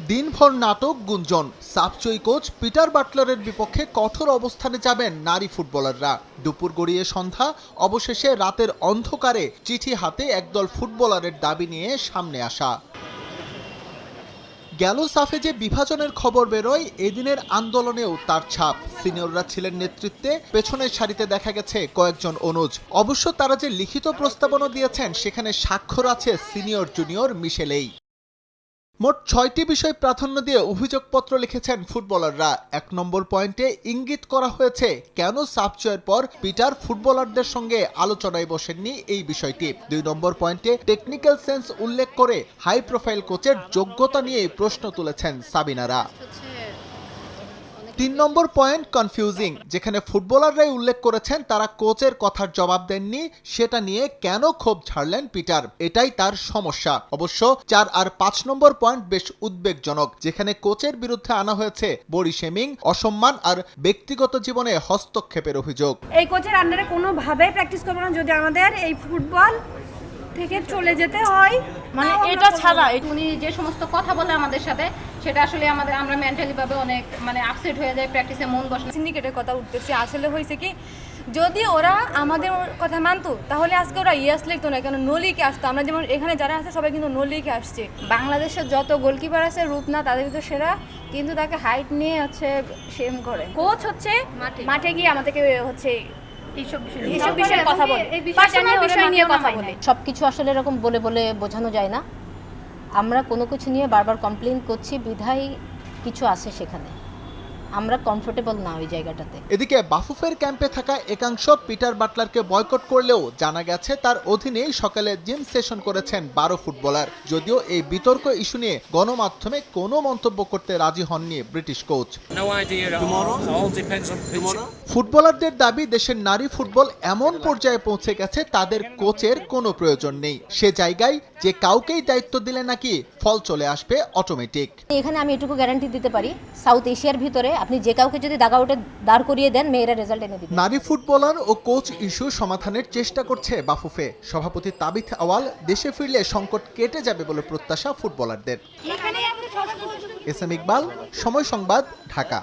দিনভর নাটক, গুঞ্জন। সাবচই কোচ পিটার বাটলারের বিপক্ষে কঠোর অবস্থানে যাবেন নারী ফুটবলাররা। দুপুর গড়িয়ে সন্ধ্যা, অবশেষে রাতের অন্ধকারে চিঠি হাতে একদল ফুটবলারের দাবি নিয়ে সামনে আসা। গেল সাফে যে বিভাজনের খবর বেরোয়, এদিনের আন্দোলনেও তার ছাপ। সিনিয়ররা ছিলেন নেতৃত্বে পেছনের সারিতে দেখা গেছে কয়েকজন অনুজ। অবশ্য তারা যে লিখিত প্রস্তাবনা দিয়েছেন, সেখানে স্বাক্ষর আছে সিনিয়র জুনিয়র মিশেলেই। মোট ছয়টি বিষয় প্রাধান্য দিয়ে অভিযোগপত্র লিখেছেন ফুটবলাররা। এক নম্বর পয়েন্টে ইঙ্গিত করা হয়েছে, কেন সাবচয়ের পর পিটার ফুটবলারদের সঙ্গে আলোচনায় বসেননি এই বিষয়টি। দুই নম্বর পয়েন্টে টেকনিক্যাল সেন্স উল্লেখ করে হাই প্রোফাইল কোচের যোগ্যতা নিয়ে প্রশ্ন তুলেছেন সাবিনারা। তিন নম্বর পয়েন্ট কনফিউজিং যেখানে ফুটবলাররাই উল্লেখ করেছেন তারা কোচের কথার জবাব দেননি সেটা নিয়ে কেন ক্ষোভ ছাড়লেন পিটার? এটাই তার সমস্যা। অবশ্য চার আর পাঁচ নম্বর পয়েন্ট বেশ উদ্বেগজনক যেখানে কোচের বিরুদ্ধে আনা হয়েছে বডি শেমিং অসম্মান আর ব্যক্তিগত জীবনে হস্তক্ষেপের অভিযোগ। এই কোচের আন্ডারে কোনোভাবেই প্র্যাকটিস করব না যদি আমাদের এই ফুটবল থেকে চলে যেতে হয়। মানে এটা ছাড়া উনি যে সমস্ত কথা বলে আমাদের সাথে সেটা আসলে আমাদের আমরা মেন্টালি ভাবে অনেক মানে আপসেট হয়ে যায় প্র্যাকটিসে মন বসে সিন্ডিকেটের কথা উঠতেছে। আসলে হয়েছে কি যদি ওরা আমাদের কথা মানতো তাহলে আজকে ওরা ইয়াস লিখতো না কেন নলিকে আসতো? আমরা যেমন এখানে যারা আছে সবাই কিন্তু নলিকে আসছে। বাংলাদেশের যত গোলকিপার আছে রূপনা তাদের ভিতর সেরা কিন্তু তাকে হাইট নিয়ে হচ্ছে সেম করে। কোচ হচ্ছে মাঠে। মাঠে গিয়ে আমাদেরকে হচ্ছে এইসব বিষয়ে কথা বলে। এই বিষয়টা নিয়ে পার্সোনাল বিষয় নিয়ে কথা বলে। সব কিছু আসলে এরকম বলে বলে বোঝানো যায় না। আমরা কোনো কিছু নিয়ে বারবার কমপ্লেন করছি বিধায় কিছু আসে সেখানে। আমরা কমফোর্টেবল না ওই জায়গাটাতে। এদিকে বাফুফের ক্যাম্পে থাকা একাংশ পিটার বাটলারকে বয়কট করলেও জানা গেছে তার অধীনেই সকালে জিম সেশন করেছেন বারো ফুটবলার। যদিও এই বিতর্ক ইস্যু নিয়ে গণমাধ্যমে কোনো মন্তব্য করতে রাজি হননি ব্রিটিশ কোচ. ফুটবলারদের দাবি দেশের নারী ফুটবল এমন পর্যায়ে পৌঁছে গেছে তাদের কোচের কোনো প্রয়োজন নেই। সে জায়গায় যে কাউকেই দায়িত্ব দিলে নাকি ফল চলে আসবে অটোমেটিক এখানে আমি এটুকু গ্যারান্টি দিতে পারি সাউথ এশিয়ার ভিতরে আপনি যে কাউকে যদি দাগা উঠে দাঁড় করিয়ে দেন মেয়েরা রেজাল্ট এনে দিবে। নারী ফুটবলার ও কোচ ইস্যু সমাধানের চেষ্টা করছে বাফুফে। সভাপতি তাবিথ আওয়াল দেশে ফিরলে সংকট কেটে যাবে বলে প্রত্যাশা ফুটবলারদের। এস এম ইকবাল সময় সংবাদ ঢাকা।